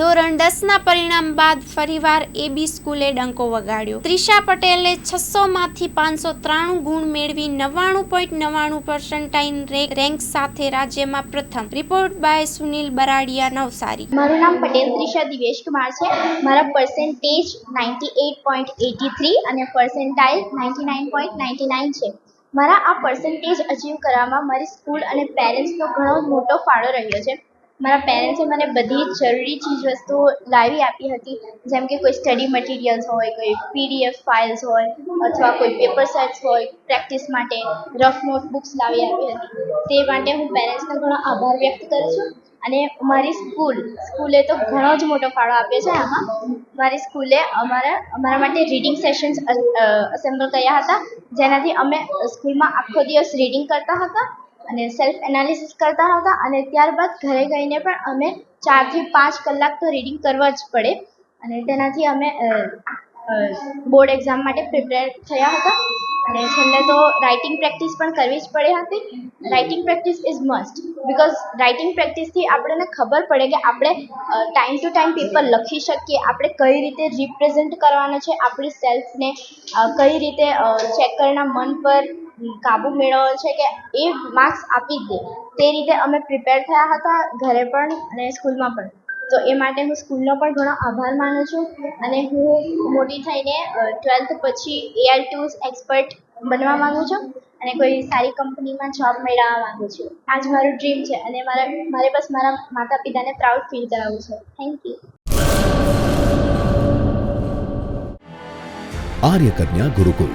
ધોરણ દસના પરિણામ બાદ ફરીવાર એબી સ્કૂલે ડંકો વગાડ્યો. ત્રિષા પટેલે છસો માંથી પાંચસો ત્રાણું ગુણ મેળવી નવ્વાણું પોઈન્ટ નવ્વાણું પર્સન્ટાઇન રેન્ક સાથે રાજ્યમાં પ્રથમ. Report by Sunil Baradiya, Navsari. મારું નામ પટેલ ત્રિષા દિવેશ કુમાર છે. મારા percentage ninety eight point eighty three અને percentile ninety nine point ninety nine છે. મારા આ પર્સન્ટેજ અચીવ કરવામાં મારી સ્કૂલ અને પેરેન્ટ્સનો ઘણો મોટો ફાળો રહ્યો છે. મારા પેરેન્ટ્સે મને બધી જ જરૂરી ચીજવસ્તુઓ લાવી આપી હતી. જેમ કે કોઈ સ્ટડી મટીરિયલ્સ હોય, કોઈ પીડીએફ ફાઇલ્સ હોય, અથવા કોઈ પેપર સેટ્સ હોય પ્રેક્ટિસ માટે રફ નોટબુક્સ લાવી આપી હતી. તે માટે હું પેરેન્ટ્સનો ઘણો આભાર વ્યક્ત કરું છું. અને મારી સ્કૂલ સ્કૂલે તો ઘણો જ મોટો ફાળો આપ્યો છે આમાં. મારી સ્કૂલે અમારા અમારા માટે રીડિંગ સેશન્સ અસેમ્બલ કર્યા હતા. જેનાથી અમે સ્કૂલમાં આખો દિવસ રીડિંગ કરતા હતા. અને સેલ્ફ એનાલિસિસ કરતા હતા અને ત્યારબાદ ઘરે ગઈને પણ અમે ચારથી પાંચ કલાક તો રીડિંગ કરવા જ પડે. અને તેનાથી અમે બોર્ડ એક્ઝામ માટે પ્રિપેર થયા હતા. અને છેલ્લે તો રાઇટિંગ પ્રેક્ટિસ પણ કરવી જ પડી હતી. Writing practice is must because writing પ્રેક્ટિસથી આપણને ખબર પડે કે આપણે ટાઈમ ટુ ટાઈમ પેપર લખી શકીએ. આપણે કઈ રીતે રિપ્રેઝેન્ટ કરવાના છે આપણી સેલ્ફને કઈ રીતે ચેકરના મન પર કાબુ મેળવ્યો છે કે એ માર્ક્સ આપી દે. તે રીતે અમે પ્રિપેર થયા હતા ઘરે પણ અને સ્કૂલમાં પણ. તો એ માટે હું સ્કૂલનો પણ ઘણો આભાર માનું છું અને હું મોટી થઈને ટ્વેલ્થ પછી એઆર ટૂલ્સ એક્સપર્ટ બનવા માગું છું અને કોઈ સારી કંપનીમાં જોબ મેળવવા માગું છું. આજ મારું ડ્રીમ છે અને મારે મારે બસ મારા માતા પિતાને પ્રાઉડ ફીલ કરાવવું છે. થેન્ક યુ આર્યકન્યા ગુરુકુળ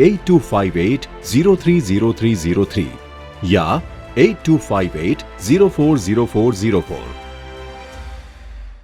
8258 030303 या 8258 040404